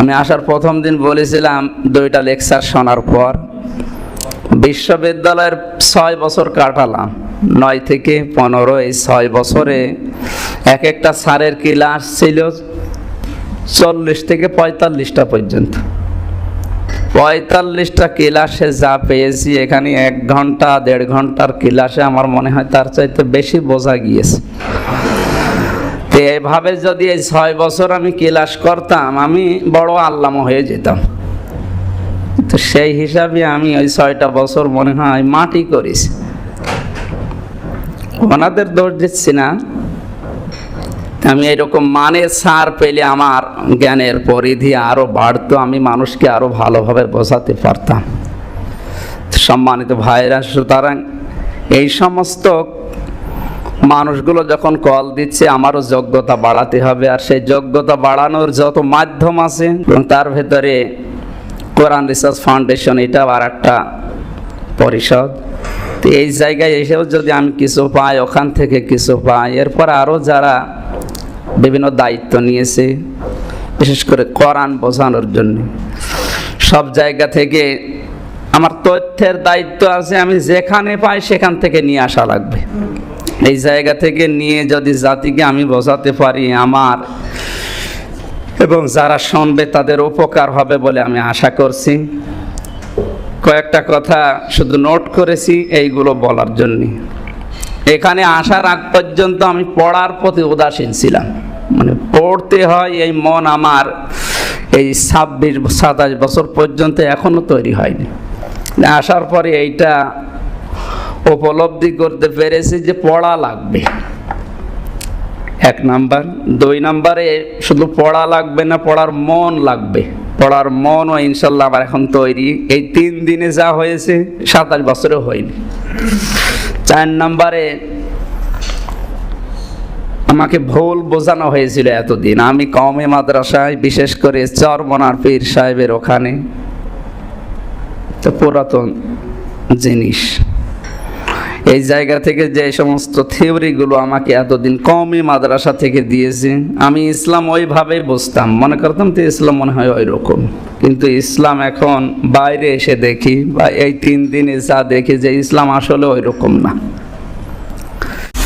আমি আসার প্রথম দিন বলেছিলাম দুইটা লেকচার শোনার পর। বিশ্ববিদ্যালয়ের ছয় বছর কাটালাম। নয় থেকে পনেরো এই ছয় বছরে এক একটা সারের ক্লাস ছিল চল্লিশ থেকে পঁয়তাল্লিশটা পর্যন্ত। পঁয়তাল্লিশটা ক্লাসে যা পেয়েছি, এখানে এক ঘণ্টা, দেড় ঘণ্টার ক্লাসে আমার মনে হয় তার চাইতে বেশি বোঝা গিয়েছে। তো এভাবে যদি এই ছয় বছর আমি ক্লাস করতাম, আমি বড় আল্লাম হয়ে যেতাম। তো সেই হিসাবে আমি ওই ছয়টা বছর মনে হয় মাটি করেছি। ওনাদের দোষ দিচ্ছি না। আমি এরকম মানে সার পেলে আমার জ্ঞানের পরিধি আরও বাড়তো, আমি মানুষকে আরও ভালোভাবে বোঝাতে পারতাম। সম্মানিত ভাইরা, সুতরাং এই সমস্ত মানুষগুলো যখন কল দিচ্ছে, আমারও যোগ্যতা বাড়াতে হবে। আর সেই যোগ্যতা বাড়ানোর যত মাধ্যম আছে তার ভেতরে কোরআন রিসার্চ ফাউন্ডেশন, এটাও আর একটা পরিষদ। তো এই জায়গায় এসেও যদি আমি কিছু পাই, ওখান থেকে কিছু পাই, এরপর আরও যারা বিভিন্ন দায়িত্ব নিয়েছে, বিশেষ করে কোরআন বোঝানোর জন্য। সব জায়গা থেকে আমার তথ্যের দায়িত্ব আছে, আমি যেখানে পাই সেখান থেকে নিয়ে আসা লাগবে। এই জায়গা থেকে নিয়ে যদি জাতিকে আমি বোঝাতে পারি আমার, এবং যারা শুনবে তাদের উপকার হবে বলে আমি আশা করছি। কয়েকটা কথা শুধু নোট করেছি এইগুলো বলার জন্য। এখানে আসার আগ পর্যন্ত আমি পড়ার প্রতি উদাসীন ছিলাম। মানে পড়তে হয় এই মন আমার এই ছাব্বিশ সাতাশ বছর পর্যন্ত এখনও তৈরি হয়নি। আসার পরে এইটা উপলব্ধি করতে পেরেছি যে পড়া লাগবে। এক নাম্বার। দুই নাম্বারে শুধু পড়া লাগবে না, পড়ার মন লাগবে। পড়ার মনও ইনশাল্লাহ আমার এখন তৈরি। এই তিন দিনে যা হয়েছে, সাতাশ বছরে হয়নি। চার নাম্বারে আমাকে ভুল বোঝানো হয়েছিল এতদিন। আমি কমে মাদ্রাসায়, বিশেষ করে চরমনার পীর সাহেবের ওখানে। তো পুরাতন জিনিস। এই জায়গা থেকে যে সমস্ত থিওরিগুলো আমাকে এতদিন কমই মাদ্রাসা থেকে দিয়েছে, আমি ইসলাম ওইভাবেই বুঝতাম। মনে করতাম তো ইসলাম মনে হয় ওই রকম কিন্তু ইসলাম এখন বাইরে এসে দেখি, বা এই তিন দিনে যা দেখি যে ইসলাম আসলে ওই রকম না।